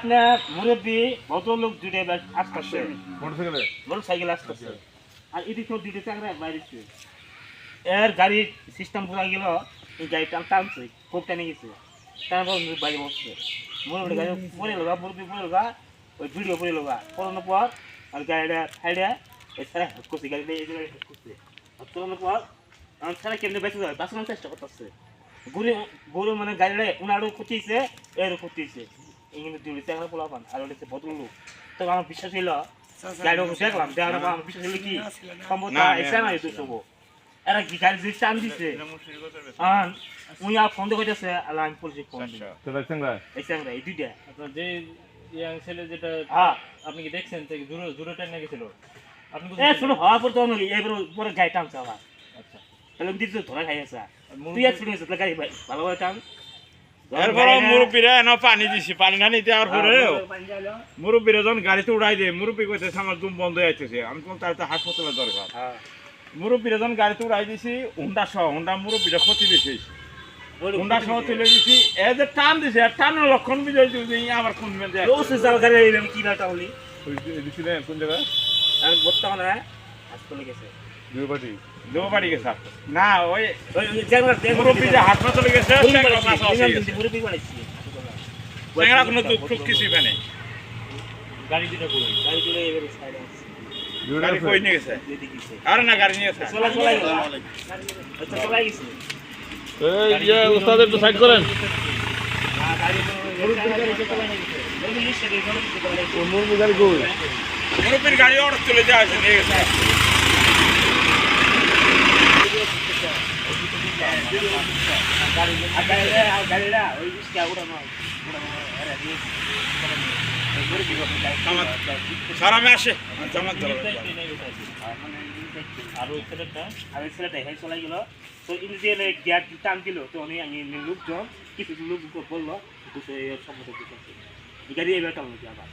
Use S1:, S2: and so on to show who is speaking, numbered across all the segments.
S1: আপনার মুরব্বী ভদ্রলোক দুটো আসতেছে।
S2: মোটরসাইকেলে?
S1: মোটর সাইকেল আসতেছে আর এদিক থেকে দুটো চাকরা বাইরেছে। এর গাড়ির সিস্টেম পুরা গেল এই গাড়িটা টানছে খুব টেনে গেছে। তারপর বাইরে বসছে। মুরব্বী গাড়ি পড়ে লগা মুরব্বী পড়ে লগা ওই ভিডিও পড়ে লগা পড়ানোর পর আর গাড়িটা সাইডে ওই সারা হেড করছে গাড়িটা এই জায়গায় হেড করছে। আর তোলানোর পর আমার সারা কেমনে বেঁচে যাবে বাঁচানোর চেষ্টা করতেছে। গরু গরু মানে গাড়িটা উনারও খুঁটিয়েছে এরও খুঁটিয়েছে এই কিন্তু দুটো চাকরা পোলাপান আর ওটা ভদ্রলোক তো আমার বিশ্বাস হইল গাড়ি ওকে দেখলাম দেওয়ার পর আমার বিশ্বাস হইল কি সম্ভবত
S2: না,
S1: এসে না একটু শুভ এরা কি গাড়ি যে চান দিছে? আর উনি আর ফোন দেখে যাচ্ছে আল্লাহ আমি পুলিশে ফোন দিই।
S2: তো দেখছেন ভাই?
S1: এসে আমরা এই দুইটা।
S3: আপনার যে ইয়াং ছেলে যেটা
S1: হ্যাঁ।
S3: আপনি কি দেখছেন যে জোরে জোরে টাইম গেছিল? আপনি
S1: এ শুনো হওয়ার পর তো অন্য এবার পরে গাড়ি টানছে আবার
S3: আচ্ছা।
S1: তাহলে দিতে ধরা খাই আছে তুই আর শুনে তাহলে গাড়ি ভালোভাবে টান।
S2: এরপরে মুরব্বীরা এনে পানি দিছি। পানি না নিতে আর পরে মুরব্বীরা যখন গাড়িতে উড়াই দেয়। মুরব্বী কইতেছে আমার দুম বন্ধ হয়ে যাইতেছে আমি বলতে তার তো হাসপাতালের দরকার মুরব্বীরা যখন গাড়িতে উড়াই দিছি হুন্ডা সহ হুন্ডা মুরব্বীরা ক্ষতি বেশি হুন্ডা সহ তুলে দিছি। এ যে টান দিছে আর টানের লক্ষণ বিজয় দিছে আবার কোন মেয়ে যায়
S1: কি না টাউলি
S2: দিছিলেন কোন জায়গায়
S1: আর বর্তমানে হাসপাতালে গেছে।
S2: দুবাড়ি দুবাড়ি গেছে না ওই
S1: ওই জায়গা
S2: মুরব্বী যে হাসপাতালে গেছে ট্যাংরা পাশে আছে। গেছে।
S1: মুরব্বী বানাইছি
S2: ট্যাংরা কোনো দুঃখ সুখ কিছুই
S3: গাড়ি দুটো কই
S1: গাড়ি চলে এবারে সাইডে আছে।
S2: গাড়ি কই নিয়ে গেছে?
S1: যেতে
S2: না গাড়ি নিয়ে গেছে।
S1: চলা চলাই গেল আচ্ছা চলাই গেছে।
S4: এই যে ওস্তাদ একটু সাইড করেন।
S1: মুরব্বী গাড়ি
S4: কই?
S2: মুরব্বীর অর্ডার চলে যাওয়া হয়েছে নিয়ে গেছে
S1: আর গাড়িটা আর গাড়িটা ওই লিস্টে উড়ানো উড়ানো আরে দিয়ে মুরব্বী
S2: সারা মে আসে জামাত ধরো
S3: আর ওই ছেলেটা
S1: আর ওই ছেলেটা হেড চলাই গেল তো ইন্ডিয়ানে গিয়ার টান দিল তো উনি আমি লোকজন কিছু লোক বলল দুশো সম্মত দুশো গাড়ি এবার টান নাকি আবার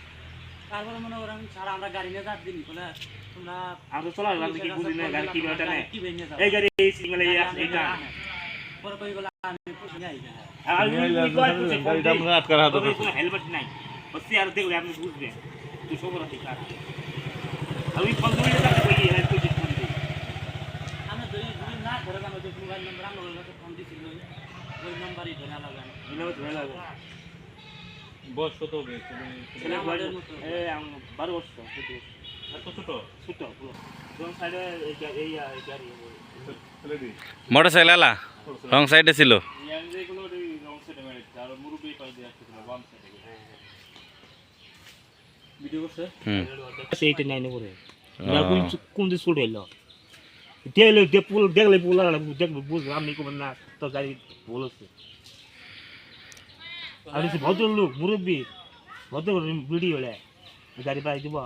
S5: তারপরে মনে করেন সারা আমরা গাড়ি নিয়ে যাচ্ছি বলে তোমরা
S1: আমরা চলা গেলাম দেখি বুঝি না গাড়ি কি বেটা নেই।
S5: কি ভেঙে যাও
S1: এই গাড়ি এই সিঙ্গেল এই এইটা
S5: পরে কই আমি
S1: হেলমেট নাই হচ্ছে আর দেখলে আপনি বুঝবেন দুশো করে ঠিক আছে আর ওই ফোন করে যাচ্ছে কই এই কই যে ফোন দিই
S5: আমরা যদি না ধরে জানো যে মোবাইল নম্বর আমরা কাছে ফোন দিছিল ওই নাম্বারই ধরে লাগান
S1: মিলাও ধরে লাগবে
S3: বয়স কত হবে
S1: ছেলে
S5: আমাদের
S1: বয়স
S5: মতো।
S1: এই আমি বারো বছর দোন গাড়ি
S4: মোটরসাইকেল আলা? রং সাইডে ছিল।
S1: কোন কোন দিকে ছুটে দেখলে দেখলে পুল দেখবে বুঝবে আমি কবেন না তো গাড়ি বলেছে আর ভদ্রলোক, মুরব্বী, ভদ্র ভিডিও গাড়ি পাই দিব।